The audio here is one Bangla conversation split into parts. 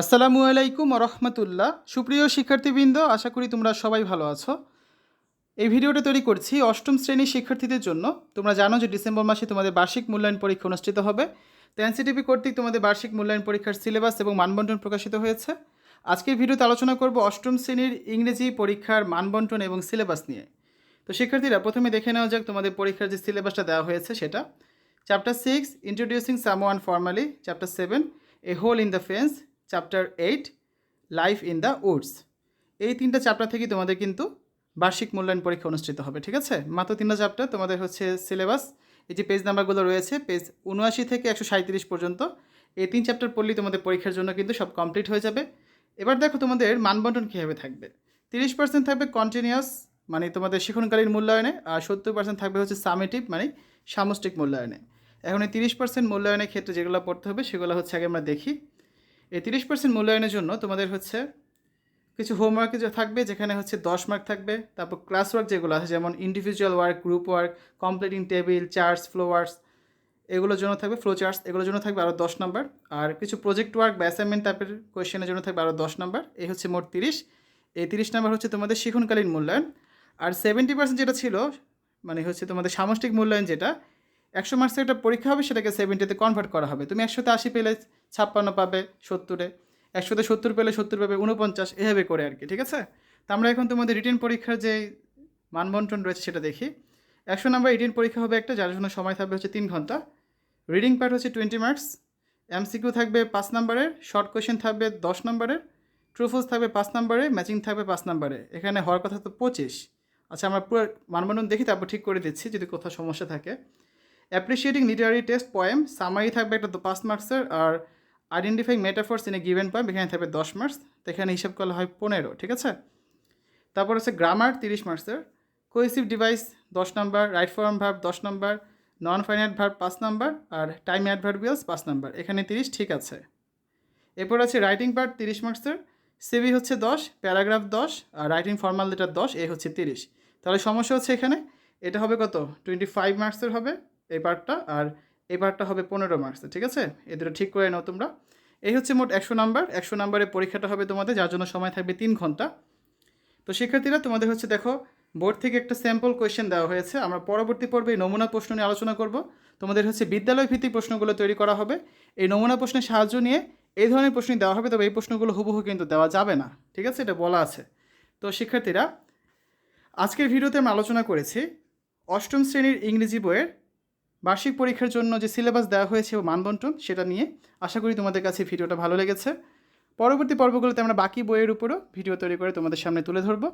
আসসালামু আলাইকুম রহমতুল্লাহ সুপ্রিয় শিক্ষার্থীবৃন্দ, আশা করি তোমরা সবাই ভালো আছো। এই ভিডিওটা তৈরি করছি অষ্টম শ্রেণির শিক্ষার্থীদের জন্য। তোমরা জানো যে ডিসেম্বর মাসে তোমাদের বার্ষিক মূল্যায়ন পরীক্ষা অনুষ্ঠিত হবে। তো এনসিটিভি কর্তৃক তোমাদের বার্ষিক মূল্যায়ন পরীক্ষার সিলেবাস এবং মানবন্টন প্রকাশিত হয়েছে। আজকের ভিডিওতে আলোচনা করব অষ্টম শ্রেণির ইংরেজি পরীক্ষার মানবন্টন এবং সিলেবাস নিয়ে। তো শিক্ষার্থীরা, প্রথমে দেখে নেওয়া যাক তোমাদের পরীক্ষার যে সিলেবাসটা দেওয়া হয়েছে সেটা। Chapter six introducing someone formally chapter seven a hole in the fence chapter eight life in the woods এই তিনটা চ্যাপ্টার থেকে তোমাদের কিন্তু বার্ষিক মূল্যায়ন পরীক্ষা অনুষ্ঠিত হবে, ঠিক আছে? মাত্র তিনটা চ্যাপ্টার তোমাদের হচ্ছে সিলেবাস এই যে পেজ নাম্বারগুলো রয়েছে পেজ উনআশি থেকে একশো সাঁত্রিশ পর্যন্ত, এই তিন চ্যাপ্টার পড়লেই তোমাদের পরীক্ষার জন্য কিন্তু সব কমপ্লিট হয়ে যাবে। এবার দেখো তোমাদের মানবন্টন কীভাবে থাকবে। তিরিশ পার্সেন্ট থাকবে কন্টিনিউয়াস মানে তোমাদের শিক্ষণকালীন মূল্যায়নে, আর সত্তর পার্সেন্ট থাকবে হচ্ছে সামেটিভ মানে সামষ্টিক মূল্যায়নে। এখন এই তিরিশ পার্সেন্ট মূল্যায়নের ক্ষেত্রে যেগুলো পড়তে হবে, সেগুলো হচ্ছে আগে আমরা দেখি। এই তিরিশ পার্সেন্ট মূল্যায়নের জন্য তোমাদের হচ্ছে কিছু হোমওয়ার্ক থাকবে, যেখানে হচ্ছে দশ মার্ক থাকবে। তারপর ক্লাস ওয়ার্ক যেগুলো আছে, যেমন individual work group work completing table charts flowers এগুলোর জন্য থাকবে ফ্লো চার্টস এগুলোর জন্য থাকবে আরও দশ নম্বর আর কিছু প্রজেক্ট ওয়ার্ক বা অ্যাসাইনমেন্ট টাইপের কোয়েশ্চেনের জন্য থাকবে আরও দশ নম্বর এই হচ্ছে মোট তিরিশ। এই তিরিশ নম্বর হচ্ছে তোমাদের শিখনকালীন মূল্যায়ন। আর সেভেন্টি পার্সেন্ট যেটা ছিল মানে হচ্ছে তোমাদের সামষ্টিক মূল্যায়ন যেটা একশো মার্কসের একটা পরীক্ষা হবে, সেটাকে সেভেন্টিতে কনভার্ট করা হবে। তুমি একশোতে আশি পেলে ছাপ্পান্ন পাবে সত্তরে, একশোতে সত্তর পেলে সত্তর পাবে উনপঞ্চাশ এভাবে করে আর কি, ঠিক আছে? তো আমরা এখন তোমাদের রিটেন পরীক্ষার যে মানবন্টন রয়েছে সেটা দেখি। একশো নাম্বার রিটেন পরীক্ষা হবে একটা, যার জন্য সময় থাকবে হচ্ছে তিন ঘণ্টা। রিডিং পার্ট হচ্ছে টোয়েন্টি মার্কস এমসিকিউ থাকবে পাঁচ নাম্বারের শর্ট কোয়েশ্চেন থাকবে দশ নাম্বারের ট্রুফলস থাকবে পাঁচ নাম্বারে ম্যাচিং থাকবে পাঁচ নাম্বারে এখানে হওয়ার কথা তো পঁচিশ। আচ্ছা আমরা পুরো মানবন্টন দেখি, তারপর ঠিক করে দিচ্ছি, যদি কোথাও সমস্যা থাকে। Appreciating literary test poem summary থাকবে একটা তো পাঁচ মার্কসের, আর identifying metaphors in a given poem এখানে থাকবে দশ মার্কস, তো এখানে হিসাব করলে হয় পনেরো, ঠিক আছে? তারপর হচ্ছে গ্রামার তিরিশ মার্কসের কোয়েসিভ ডিভাইস দশ নাম্বার রাইট ফর্ম ভার্ব দশ নাম্বার নন ফাইনাইট ভার্ব পাঁচ নাম্বার আর টাইম অ্যাডভার্বিয়ালস পাঁচ নাম্বার এখানে তিরিশ ঠিক আছে। এরপর আছে রাইটিং পার্ট তিরিশ মার্কসের সিভি হচ্ছে দশ প্যারাগ্রাফ দশ, আর রাইটিং ফর্মাল লেটার দশ, এ হচ্ছে তিরিশ। তাহলে সমস্যা হচ্ছে এখানে, এটা হবে কত? টোয়েন্টি ফাইভ মার্কসের হবে। এই পার্টটা, আর এই পার্টটা হবে পনেরো মার্কসের ঠিক আছে? এ দুটো ঠিক করে নাও তোমরা। এই হচ্ছে মোট একশো নাম্বার। একশো নাম্বারের পরীক্ষাটা হবে তোমাদের, যার জন্য সময় থাকবে তিন ঘণ্টা। তো শিক্ষার্থীরা, তোমাদের হচ্ছে দেখো, বোর্ড থেকে একটা স্যাম্পল কোয়েশ্চেন দেওয়া হয়েছে। আমরা পরবর্তী পর্বে এই নমুনা প্রশ্ন নিয়ে আলোচনা করব। তোমাদের হচ্ছে বিদ্যালয় ভিত্তিক প্রশ্নগুলো তৈরি করা হবে। এই নমুনা প্রশ্নের সাহায্য নিয়ে এই ধরনের প্রশ্নই দেওয়া হবে, তবে এই প্রশ্নগুলো হুবহু কিন্তু দেওয়া যাবে না। ঠিক আছে? এটা বলা আছে। তো শিক্ষার্থীরা, আজকের ভিডিওতে আমরা আলোচনা করেছি অষ্টম শ্রেণির ইংরেজি বইয়ের বার্ষিক পরীক্ষার জন্য যে সিলেবাস দেওয়া হয়েছে ও মানবন্টন, সেটা নিয়ে আশা করি তোমাদের কাছে ভিডিওটা ভালো লেগেছে। পরবর্তী পর্বগুলোতে আমরা বাকি বইয়ের উপরও ভিডিও তৈরি করে তোমাদের সামনে তুলে ধরব।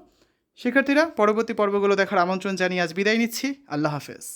শিক্ষার্থীরা, পরবর্তী পর্বগুলো দেখার আমন্ত্রণ জানিয়ে আজ বিদায় নিচ্ছি। আল্লাহ হাফেজ।